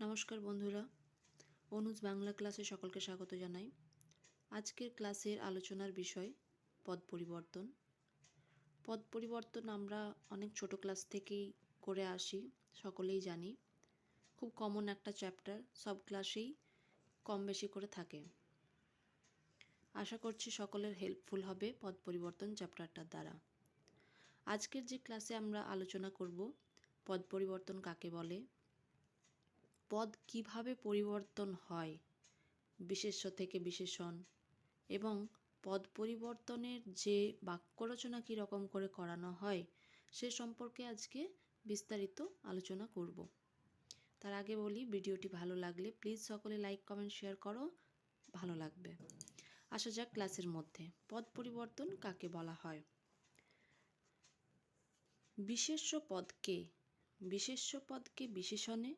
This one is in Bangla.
নমস্কার বন্ধুরা। অনুজ বাংলা ক্লাসে সকলকে স্বাগত জানাই। আজকের ক্লাসের আলোচনার বিষয়, পদ পরিবর্তন। পদ পরিবর্তন আমরা অনেক ছোট ক্লাস থেকেই করে আসি, সকলেই জানি। খুব কমন একটা চ্যাপ্টার সব ক্লাসেই কম বেশি করে থাকে। আশা করছি সকলের হেল্পফুল হবে পদ পরিবর্তন চ্যাপ্টারটার দ্বারা। আজকের যে ক্লাসে আমরা আলোচনা করব, পদ পরিবর্তন কাকে বলে? পদ কীভাবে পরিবর্তন হয়? বিশেষ্য থেকে বিশেষণ। এবং পদ পরিবর্তনের যে বাক্য রচনা কী রকম করে করানো হয়, সে সম্পর্কে আজকে বিস্তারিত আলোচনা করব। তার আগে বলি, ভিডিওটি ভালো লাগলে প্লিজ সকলে লাইক, কমেন্ট, শেয়ার করো। ভালো লাগবে। আসা যাক ক্লাসের মধ্যে। পদ পরিবর্তন কাকে বলা হয়? বিশেষ্য পদকে বিশেষ্য পদকে বিশেষণে